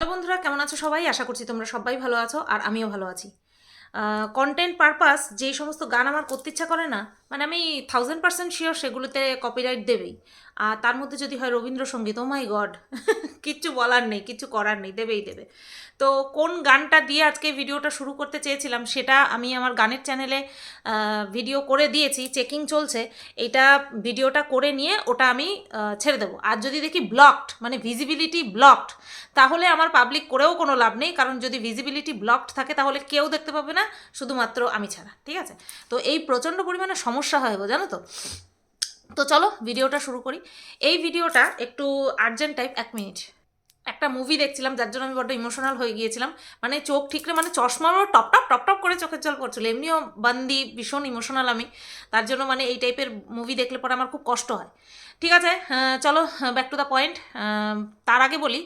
বন্ধুরা, কেমন আছো সবাই? আশা করছি তোমরা সবাই ভালো আছো আর আমিও ভালো আছি। কন্টেন্ট পারপাস যেই সমস্ত গান আমার করতে ইচ্ছা করে না মানে আমি থাউজেন্ড পার্সেন্ট শিওর সেগুলোতে কপিরাইট দেবেই। আর তার মধ্যে যদি হয় রবীন্দ্রসঙ্গীত ও মাই গড কিচ্ছু বলার নেই, কিচ্ছু করার নেই, দেবেই দেবে। তো কোন গানটা দিয়ে আজকে ভিডিওটা শুরু করতে চেয়েছিলাম সেটা আমি আমার গানের চ্যানেলে ভিডিও করে দিয়েছি চেকিং চলছে। এটা ভিডিওটা করে নিয়ে ওটা আমি ছেড়ে দেবো। আর যদি দেখি ব্লকড মানে ভিজিবিলিটি ব্লকড তাহলে আমার পাবলিক করেও কোনো লাভ নেই। কারণ যদি ভিজিবিলিটি ব্লকড থাকে, তাহলে কেউ দেখতে পাবে না, শুধুমাত্র আমি ছাড়া। ঠিক আছে? তো এই প্রচণ্ড পরিমাণে সমস্যা হয় জানো তো? তো চলো, ভিডিওটা শুরু করি। এই ভিডিওটা একটু আর্জেন্ট টাইপ এক মিনিট একটা মুভি দেখছিলাম, যার জন্য আমি বড্ড ইমোশনাল হয়ে গিয়েছিলাম। মানে চোখ ঠিকরে মানে চশমারও টপ টপ টপ টপ করে চোখের জল পড়ছিল। এমনিও বান্দি, ভীষণ ইমোশনাল আমি। তার জন্য মানে এই টাইপের মুভি দেখলে পরে আমার খুব কষ্ট হয়। ঠিক আছে চলো ব্যাক টু দ্য পয়েন্ট তার আগে বলি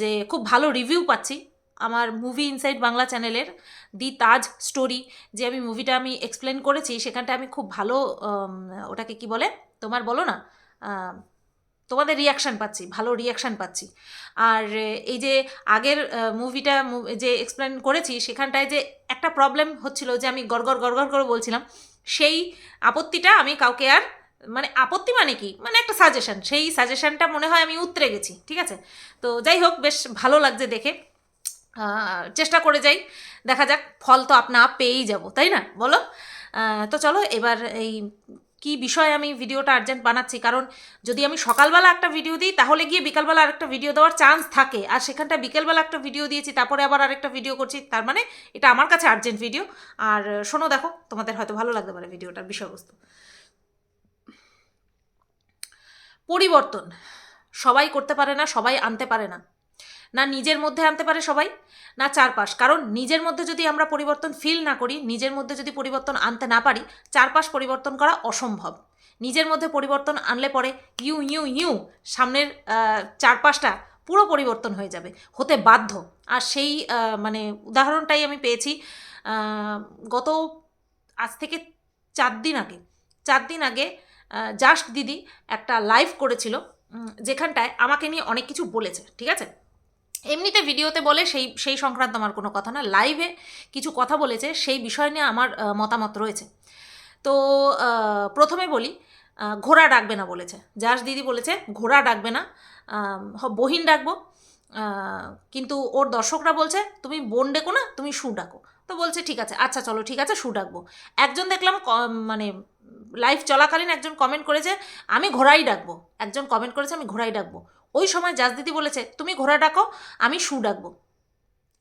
যে খুব ভালো রিভিউ পাচ্ছি আমার মুভি ইনসাইড বাংলা চ্যানেলের দি তাজ স্টোরি যে আমি মুভিটা আমি এক্সপ্লেন করেছি। সেখানটা আমি খুব ভালো ওটাকে কি বলে? তোমার বলো না তোমাদের রিয়াকশান পাচ্ছি, ভালো রিয়াকশান পাচ্ছি। আর এই যে আগের মুভিটা যে এক্সপ্লেন করেছি, সেখানটায় যে একটা প্রবলেম হচ্ছিল যে আমি গড়গড় গড়গড় করে বলছিলাম, সেই আপত্তিটা আমি কাউকে আর মানে আপত্তি মানে কি? মানে একটা সাজেশন সেই সাজেশনটা মনে হয় আমি উতরে গেছি, ঠিক আছে? তো যাই হোক, বেশ ভালো লাগছে দেখে। চেষ্টা করে যাই, দেখা যাক, ফল তো আপনা পেয়েই যাব, তাই না? বলো? তো চলো, এবার এই কি বিষয়ে আমি ভিডিওটা আর্জেন্ট বানাচ্ছি? কারণ যদি আমি সকালবেলা একটা ভিডিও দিই, তাহলে গিয়ে বিকালবেলা আরেকটা ভিডিও দেওয়ার চান্স থাকে। আর সেখানটা বিকেলবেলা একটা ভিডিও দিয়েছি, তারপরে আবার আরেকটা ভিডিও করছি, তার মানে এটা আমার কাছে আর্জেন্ট ভিডিও আর শোনো, দেখো, তোমাদের হয়তো ভালো লাগতে পারে ভিডিওটার বিষয়বস্তু। পরিবর্তন। সবাই করতে পারে না, সবাই আনতে পারে না। না নিজের মধ্যে আনতে পারে সবাই, না চারপাশ। কারণ নিজের মধ্যে যদি আমরা পরিবর্তন ফিল না করি, নিজের মধ্যে যদি পরিবর্তন আনতে না পারি, চারপাশ পরিবর্তন করা অসম্ভব। নিজের মধ্যে পরিবর্তন আনলে পরে ইউ ইউ ইউ, সামনের চারপাশটা পুরো পরিবর্তন হয়ে যাবে, হতে বাধ্য। আর সেই মানে উদাহরণটাই আমি পেয়েছি গত আজ থেকে চার দিন আগে, চার দিন আগে জাস্ট দিদি একটা লাইভ করেছিল যেখানটায় আমাকে নিয়ে অনেক কিছু বলেছে, ঠিক আছে? এমনিতে ভিডিওতে বলে সেই সেই সংক্রান্ত আমার কোনো কথা না। লাইভে কিছু কথা বলেছে, সেই বিষয় নিয়ে আমার মতামত রয়েছে। তো প্রথমে বলি ঘোড়া ডাকবে না বলেছে। জাস দিদি বলেছে, ঘোড়া ডাকবে না। বহিন ডাকবো। কিন্তু ওর দর্শকরা বলছে, তুমি বোন ডেকো না, তুমি শু ডাকো। তো বলছে, ঠিক আছে আচ্ছা চলো, ঠিক আছে শু ডাকবো। একজন দেখলাম মানে লাইভ চলাকালীন একজন কমেন্ট করেছে, আমি ঘোড়াই ডাকবো। একজন কমেন্ট করেছে, আমি ঘোড়াই ডাকবো। ওই সময় জাস দিদি বলেছে, তুমি ঘোড়া ডাকো, আমি শু ডাকবো।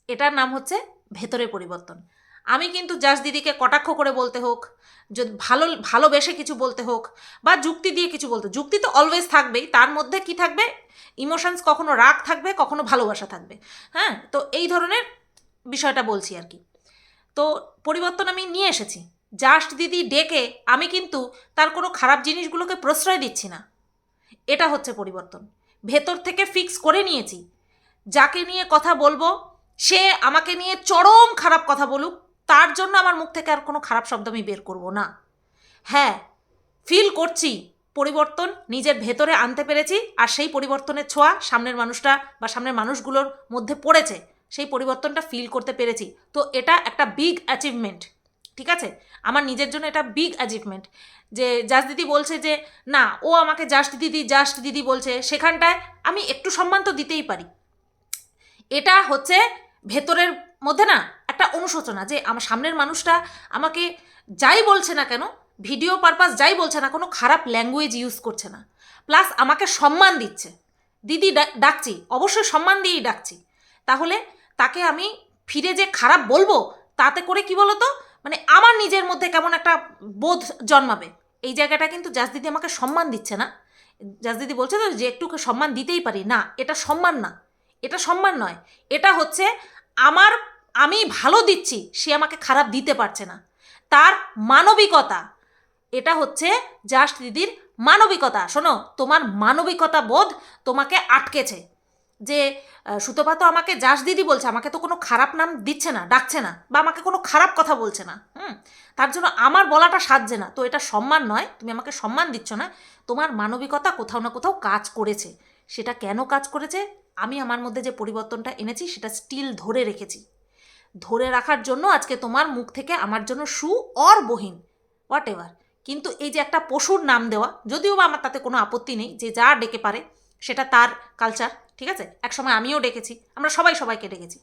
এটার নাম হচ্ছে ভেতরের পরিবর্তন। আমি কিন্তু জাস দিদিকে কটাক্ষ করে বলতে হোক যদি ভালো, ভালোবেসে কিছু বলতে হোক, বা যুক্তি দিয়ে কিছু বলতে, যুক্তি তো অলওয়েজ থাকবেই, তার মধ্যে কি থাকবে? ইমোশনস কখনো রাগ থাকবে, কখনো ভালোবাসা থাকবে। হ্যাঁ? তো এই ধরনের বিষয়টা বলছি আর কি। তো পরিবর্তন আমি নিয়ে এসেছি। জাস্ট দিদি ডেকে আমি কিন্তু তার কোনো খারাপ জিনিসগুলোকে প্রশ্রয় দিচ্ছি না। এটা হচ্ছে পরিবর্তন। ভেতর থেকে ফিক্স করে নিয়েছি। যাকে নিয়ে কথা বলব, সে আমাকে নিয়ে চরম খারাপ কথা বলুক, তার জন্য আমার মুখ থেকে আর কোনো খারাপ শব্দ আমি বের করব না। হ্যাঁ ফিল করছি পরিবর্তন, নিজের ভেতরে আনতে পেরেছি, আর সেই পরিবর্তনের ছোঁয়া সামনের মানুষটা বা সামনের মানুষগুলোর মধ্যে পড়েছে, সেই পরিবর্তনটা ফিল করতে পেরেছি। তো এটা একটা বিগ অ্যাচিভমেন্ট ঠিক আছে? আমার নিজের জন্য এটা বিগ অ্যাচিভমেন্ট যে জাস দিদি বলছে যে, না, ও আমাকে জাস্ট দিদি জাস্ট দিদি বলছে, সেখানটায় আমি একটু সম্মান তো দিতেই পারি। এটা হচ্ছে ভেতরের মধ্যে না একটা অনুশোচনা যে আমার সামনের মানুষটা আমাকে যাই বলছে না কেন ভিডিও পারপাস যাই বলছে না, কোনো খারাপ ল্যাঙ্গুয়েজ ইউজ করছে না। প্লাস আমাকে সম্মান দিচ্ছে। দিদি ডাকছি, অবশ্যই সম্মান দিয়েই ডাকছি। তাহলে তাকে আমি ফিরে যে খারাপ বলব, তাতে করে কি বলতো? মানে আমার নিজের মধ্যে কেমন একটা বোধ জন্মাবে। এই জায়গাটা কিন্তু জাস দিদি আমাকে সম্মান দিচ্ছে না। জাস দিদি বলছে তো যে একটু সম্মান দিতেই পারি। না, এটা সম্মান না। এটা সম্মান নয়। এটা হচ্ছে আমার, আমি ভালো দিচ্ছি, সে আমাকে খারাপ দিতে পারছে না। তার মানবিকতা, এটা হচ্ছে জাস্ট দিদির মানবিকতা। শোনো, তোমার মানবিকতা বোধ তোমাকে আটকেছে। যে সুতপা তো আমাকে যাস দিদি বলছে, আমাকে তো কোনো খারাপ নাম দিচ্ছে না, ডাকছে না, বা আমাকে কোনো খারাপ কথা বলছে না, হুম? তার জন্য আমার বলাটা সাজছে না, তো এটা সম্মান নয়, তুমি আমাকে সম্মান দিচ্ছ না, তোমার মানবিকতা কোথাও না কোথাও কাজ করেছে, সেটা কেন কাজ করেছে? আমি আমার মধ্যে যে পরিবর্তনটা এনেছি, সেটা স্টিল ধরে রেখেছি, ধরে রাখার জন্য আজকে তোমার মুখ থেকে আমার জন্য সু অর বহিন হোয়াট এভার কিন্তু এই যে একটা পশুর নাম দেওয়া, যদিও বা আমার তাতে কোনো আপত্তি নেই, যে যা ডেকে পারে সেটা তার কালচার ঠিক আছে? একসময় আমিও ডেকেছি, আমরা সবাই সবাইকে ডেকেছি।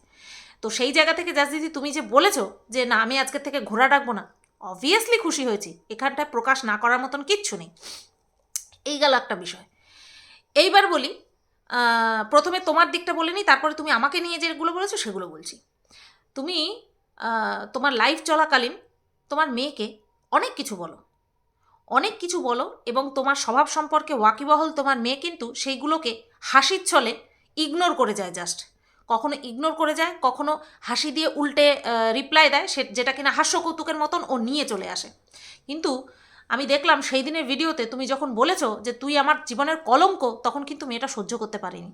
তো সেই জায়গা থেকে জাস্ট দিদি, তুমি যে বলেছ যে না, আমি আজকের থেকে ঘোরা ডাকবো না অবভিয়াসলি খুশি হয়েছি। এখানটায় প্রকাশ না করার মতন কিচ্ছু নেই। এই গেল একটা বিষয়। এইবার বলি প্রথমে তোমার দিকটা বলে নিই, তারপরে তুমি আমাকে নিয়ে যেগুলো বলেছ সেগুলো বলছি। তুমি তোমার লাইফ চলাকালীন তোমার মেয়েকে অনেক কিছু বলো। অনেক কিছু বলো এবং তোমার স্বভাব সম্পর্কে ওয়াকিবহল তোমার মেয়ে কিন্তু সেইগুলোকে হাসির ছলে ইগনোর করে যায় জাস্ট কখনো ইগনোর করে যায়, কখনো হাসি দিয়ে উল্টে রিপ্লাই দেয়, সে, যেটা কিনা হাস্য কৌতুকের মতন ও নিয়ে চলে আসে। কিন্তু আমি দেখলাম সেই দিনের ভিডিওতে তুমি যখন বলেছ যে তুই আমার জীবনের কলঙ্ক, তখন কিন্তু মেয়েটা সহ্য করতে পারিনি।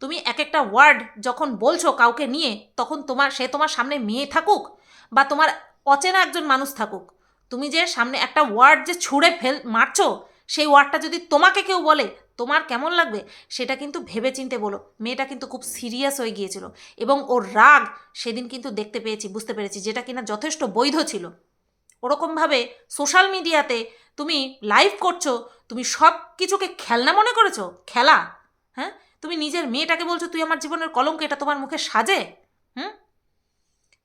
তুমি এক একটা ওয়ার্ড যখন বলছো কাউকে নিয়ে, তখন তোমার, সে তোমার সামনে মেয়ে থাকুক বা তোমার অচেনা একজন মানুষ থাকুক তুমি যে সামনে একটা ওয়ার্ড যে ছুঁড়ে ফেল, মারছো, সেই ওয়ার্ডটা যদি তোমাকে কেউ বলে, তোমার কেমন লাগবে? সেটা কিন্তু ভেবে চিনতে বলো। মেয়েটা কিন্তু খুব সিরিয়াস হয়ে গিয়েছিল এবং ওর রাগ সেদিন কিন্তু দেখতে পেয়েছি, বুঝতে পেরেছি, যেটা কিনা যথেষ্ট বৈধ ছিল। ওরকমভাবে সোশ্যাল মিডিয়াতে তুমি লাইভ করছ, তুমি সব কিছুকে খেলনা মনে করেছ? খেলা? হ্যাঁ? তুমি নিজের মেয়েটাকে বলছো, তুই আমার জীবনের কলঙ্ক, এটা তোমার মুখে সাজে? হুম?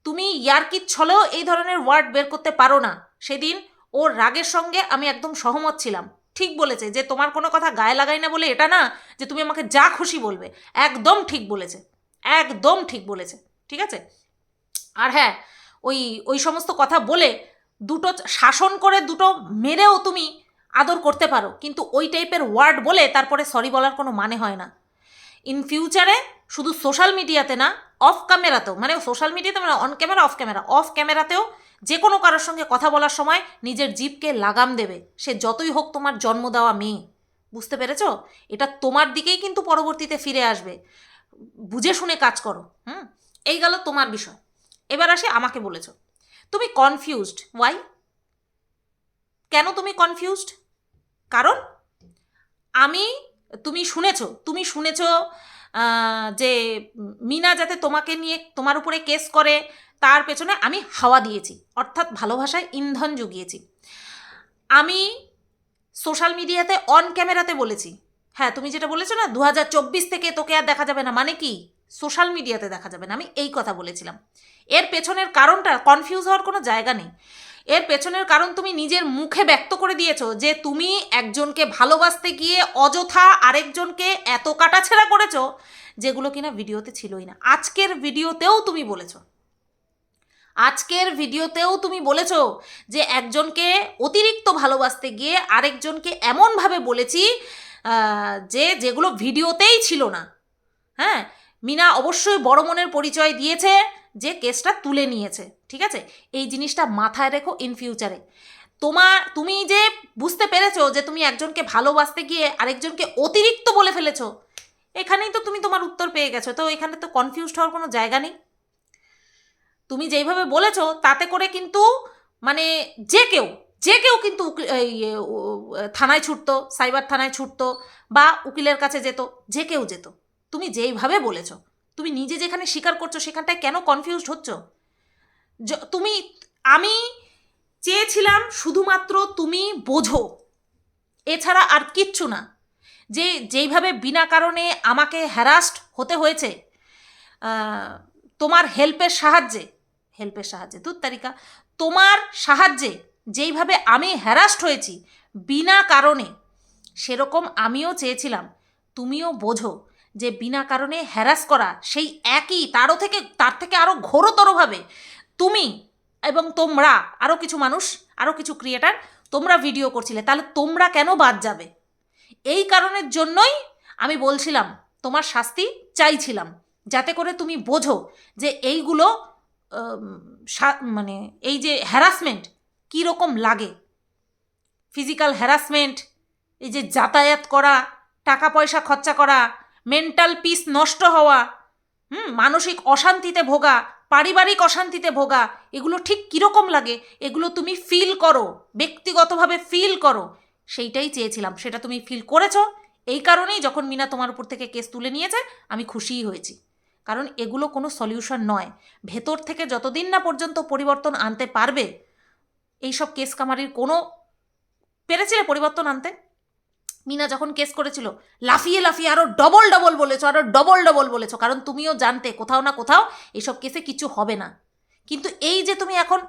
তুমি ইয়ার্কির ছলেও এই ধরনের ওয়ার্ড বের করতে পারো না। সেদিন ওর রাগের সঙ্গে আমি একদম সহমত ছিলাম। ঠিক বলেছে যে তোমার কোনো কথা গায়ে লাগাই না বলে এটা না যে তুমি আমাকে যা খুশি বলবে। একদম ঠিক বলেছে। একদম ঠিক বলেছে। ঠিক আছে? আর হ্যাঁ ওই ওই সমস্ত কথা বলে দুটো শাসন করে দুটো মেরেও তুমি আদর করতে পারো। কিন্তু ওই টাইপের ওয়ার্ড বলে তারপরে সরি বলার কোনো মানে হয় না। ইন ফিউচারে শুধু সোশ্যাল মিডিয়াতে না অফ ক্যামেরাতেও মানে সোশ্যাল মিডিয়াতে মানে on camera off camera off ক্যামেরাতেও যে কোনো কারোর সঙ্গে কথা বলার সময় নিজের জিভকে লাগাম দেবে। সে যতই হোক তোমার জন্ম দেওয়া মেয়ে। বুঝতে পেরেছ? এটা তোমার দিকেই কিন্তু পরবর্তীতে ফিরে আসবে। বুঝে শুনে কাজ করো, হুম? এই গেল তোমার বিষয়। এবার আসে আমাকে বলেছ। তুমি কনফিউজড ওয়াই কেন তুমি কনফিউজড কারণ আমি, তুমি শুনেছো তুমি শুনেছো যে মিনা যাতে তোমাকে নিয়ে তোমার উপরে কেস করে, তার পেছনে আমি হাওয়া দিয়েছি। অর্থাৎ ভালোবাসায় ইন্ধন জুগিয়েছি। আমি সোশ্যাল মিডিয়াতে, অন ক্যামেরাতে বলেছি। হ্যাঁ তুমি যেটা বলেছ না দু হাজার চব্বিশ থেকে তোকে আর দেখা যাবে না। মানে কি? সোশ্যাল মিডিয়াতে দেখা যাবে না। আমি এই কথা বলেছিলাম। এর পেছনের কারণটা কনফিউজ হওয়ার কোনো জায়গা নেই। এর পেছনের কারণ তুমি নিজের মুখে ব্যক্ত করে দিয়েছ যে তুমি একজনকে ভালোবাসতে গিয়ে অযথা আরেকজনকে এত কাটাছেড়া করেছ, যেগুলো কিনা ভিডিওতে ছিলই না। আজকের ভিডিওতেও তুমি বলেছ। আজকের ভিডিওতেও তুমি বলেছ যে একজনকে অতিরিক্ত ভালোবাসতে গিয়ে আরেকজনকে এমনভাবে বলেছি যে যেগুলো ভিডিওতেই ছিল না। হ্যাঁ মিনা অবশ্যই বড় মনের পরিচয় দিয়েছে যে কেসটা তুলে নিয়েছে, ঠিক আছে? এই জিনিসটা মাথায় রেখো ইন ফিউচারে তোমার, তুমি যে বুঝতে পেরেছ যে তুমি একজনকে ভালোবাসতে গিয়ে আরেকজনকে অতিরিক্ত বলে ফেলেছো, এখানেই তো তুমি তোমার উত্তর পেয়ে গেছো। তো এখানে তো কনফিউজড হওয়ার কোনো জায়গা নেই। তুমি যেইভাবে বলেছ, তাতে করে কিন্তু মানে যে কেউ যে কেউ কিন্তু থানায় ছুটতো, সাইবার থানায় ছুটতো বা উকিলের কাছে যেত, যে কেউ যেত। তুমি যেইভাবে বলেছ তুমি নিজে যেখানে স্বীকার করছ, সেখানটায় কেন কনফিউজড হচ্ছ? তুমি, আমি চেয়েছিলাম শুধুমাত্র তুমি বোঝো। এছাড়া আর কিচ্ছু না। যে, যেইভাবে বিনা কারণে আমাকে হ্যারাস্ট হতে হয়েছে তোমার হেল্পের সাহায্যে হেল্পের সাহায্যে দূর তারিকা, তোমার সাহায্যে যেইভাবে আমি হ্যারাস্ট হয়েছি, বিনা কারণে, সেরকম আমিও চেয়েছিলাম, তুমিও বোঝো। যে বিনা কারণে হ্যারাস করা, সেই একই, তারও থেকে, তার থেকে আরও ঘোরতরভাবে তুমি এবং তোমরা আরও কিছু মানুষ আরও কিছু ক্রিয়েটার তোমরা ভিডিও করছিলে, তাহলে তোমরা কেন বাদ যাবে? এই কারণের জন্যই আমি বলছিলাম, তোমার শাস্তি চাইছিলাম, যাতে করে তুমি বোঝো যে এইগুলো মানে এই যে হ্যারাসমেন্ট কী রকম লাগে? ফিজিক্যাল হ্যারাসমেন্ট এই যে যাতায়াত করা, টাকা পয়সা খরচা করা মেন্টাল পিস নষ্ট হওয়া, হুম, মানসিক অশান্তিতে ভোগা, পারিবারিক অশান্তিতে ভোগা, এগুলো ঠিক কীরকম লাগে? এগুলো তুমি ফিল করো, ব্যক্তিগতভাবে ফিল করো। সেইটাই চেয়েছিলাম, সেটা তুমি ফিল করেছ। এই কারণেই যখন মিনা তোমার উপর থেকে কেস তুলে নিয়েছে, আমি খুশিই হয়েছি। কারণ এগুলো কোনো সলিউশন নয়। ভেতর থেকে যতদিন না পর্যন্ত পরিবর্তন আনতে পারবে, এইসব কেস কামারির কোনো পেরেছিলে পরিবর্তন আনতে? মিনা যখন কেস করেছিল, লাফিয়ে লাফিয়ে আরও ডবল ডবল বলেছ আরও ডবল ডবল বলেছ, কারণ তুমিও জানতে, কোথাও না কোথাও এসব কেসে কিছু হবে না। কিন্তু এই যে তুমি এখন,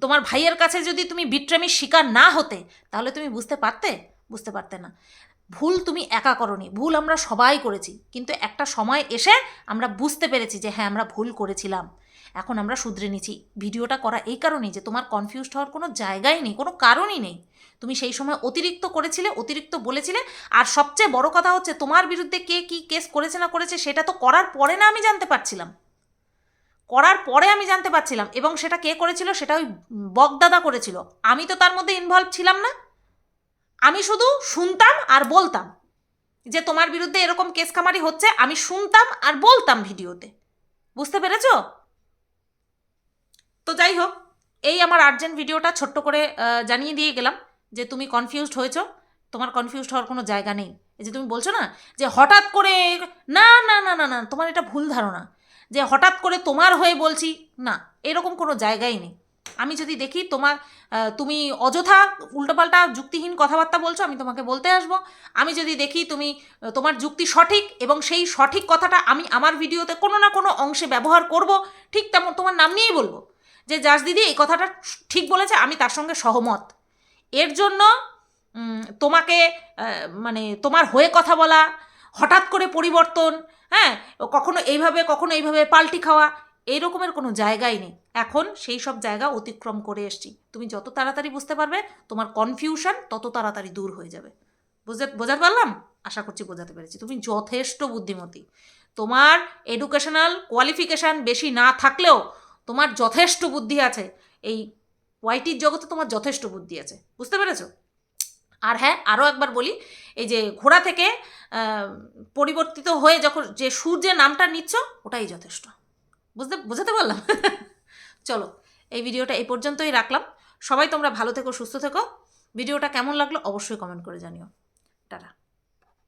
তোমার ভাইয়ের কাছে যদি তুমি বিট্রেমির শিকার না হতে, তাহলে তুমি বুঝতে পারতে? বুঝতে পারতে না। ভুল তুমি একা করনি, ভুল আমরা সবাই করেছি। কিন্তু একটা সময় এসে আমরা বুঝতে পেরেছি যে হ্যাঁ আমরা ভুল করেছিলাম। এখন আমরা শুধরে নিচ্ছি। ভিডিওটা করা এই কারণেই যে তোমার কনফিউজড হওয়ার কোনো জায়গাই নেই, কোনো কারণই নেই। তুমি সেই সময় অতিরিক্ত করেছিলে, অতিরিক্ত বলেছিলে। আর সবচেয়ে বড় কথা হচ্ছে তোমার বিরুদ্ধে কে কি কেস করেছে না করেছে সেটা তো করার পরে না আমি জানতে পারছিলাম। করার পরে আমি জানতে পারছিলাম এবং সেটা কে করেছিল সেটা ওই বকদাদা করেছিল। আমি তো তার মধ্যে ইনভলভ ছিলাম না। আমি শুধু শুনতাম আর বলতাম যে তোমার বিরুদ্ধে এরকম কেস কামারি হচ্ছে, আমি শুনতাম আর বলতাম ভিডিওতে। বুঝতে পেরেছ? তো যাই হোক, এই আমার আর্জেন্ট ভিডিওটা ছোট্ট করে জানিয়ে দিয়ে গেলাম যে তুমি কনফিউজড হয়েছো। তোমার কনফিউজড হওয়ার কোনো জায়গা নেই। এই যে তুমি বলছো না যে হঠাৎ করে না না না না না, তোমার এটা ভুল ধারণা। যে হঠাৎ করে তোমার হয়ে বলছি, না, এরকম কোনো জায়গাই নেই। আমি যদি দেখি তোমার তুমি অযথা উল্টোপাল্টা যুক্তিহীন কথাবার্তা বলছো, আমি তোমাকে বলতে আসব। আমি যদি দেখি তুমি তোমার যুক্তি সঠিক এবং সেই সঠিক কথাটা আমি আমার ভিডিওতে কোনো না কোনো অংশে ব্যবহার করব, ঠিক তেমন তোমার নাম নিয়েই বলব যে, জাস দিদি, এই কথাটা ঠিক বলেছে, আমি তার সঙ্গে সহমত। এর জন্য তোমাকে মানে তোমার হয়ে কথা বলা, হঠাৎ করে পরিবর্তন হ্যাঁ কখনো এইভাবে কখনো এইভাবে পাল্টি খাওয়া এই রকমের কোনো জায়গাই নেই। এখন সেই সব জায়গা অতিক্রম করে এসছি। তুমি যত তাড়াতাড়ি বুঝতে পারবে, তোমার কনফিউশন তত তাড়াতাড়ি দূর হয়ে যাবে। বুঝতে বোঝাতে পারলাম? আশা করছি বোঝাতে পেরেছি। তুমি যথেষ্ট বুদ্ধিমতী। তোমার এডুকেশনাল কোয়ালিফিকেশান বেশি না থাকলেও তোমার যথেষ্ট বুদ্ধি আছে। এই ওয়াইটির জগতে তোমার যথেষ্ট বুদ্ধি আছে। বুঝতে পেরেছ? আর হ্যাঁ আরও একবার বলি, এই যে ঘোড়া থেকে পরিবর্তিত হয়ে যখন যে সূর্যের নামটা নিচ্ছ, ওটাই যথেষ্ট। বুঝতে, বোঝাতে পারলাম? চলো, এই ভিডিওটা এই পর্যন্তই রাখলাম। সবাই তোমরা ভালো থেকো, সুস্থ থেকো। ভিডিওটা কেমন লাগল অবশ্যই কমেন্ট করে জানিও। টাটা।